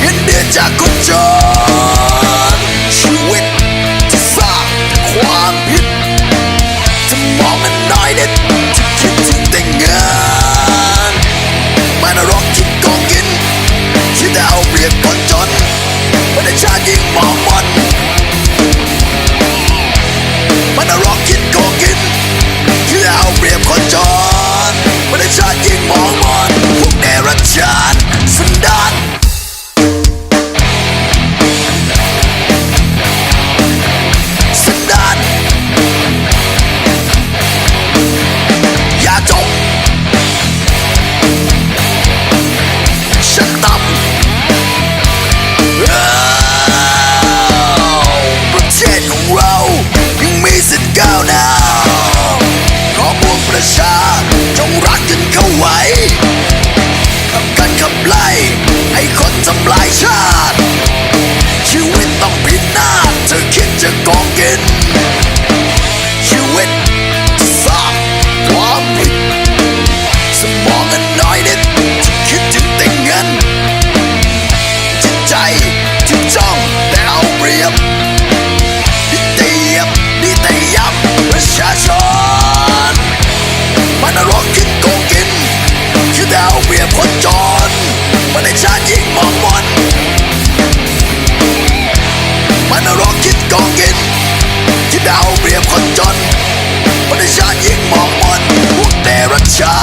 เห็นเดียจากคนจนชีวิตที่สร้างความผิดจะมองมันน้อยนิดจะคิดถึงแต่เงินมันรกคิดโกงกินคิดแต่เอาเปรียบคนจนประชาติยิ่งมองมันมัน ชาจงรักกันเข้าไว้ขับกันขับไล่ให้คนทำลายชาติ ชีวิตต้องพินาศเธอคิดจะโกง คิดแต่เอาเปรียบคนจนมันในชาติยิ่งมองมนมันนรกคิดกองกินคิดเอาเปียบคนจนประชาติยิ่งมองมนพวกเดรัจฉาน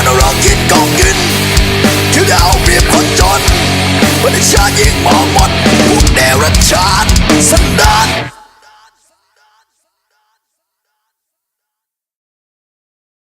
นนรกคิดกองกินคิดจะเอาเปรียบคนจนประชาชนยิ่งมองหมดพวกเดรัจฉานสันด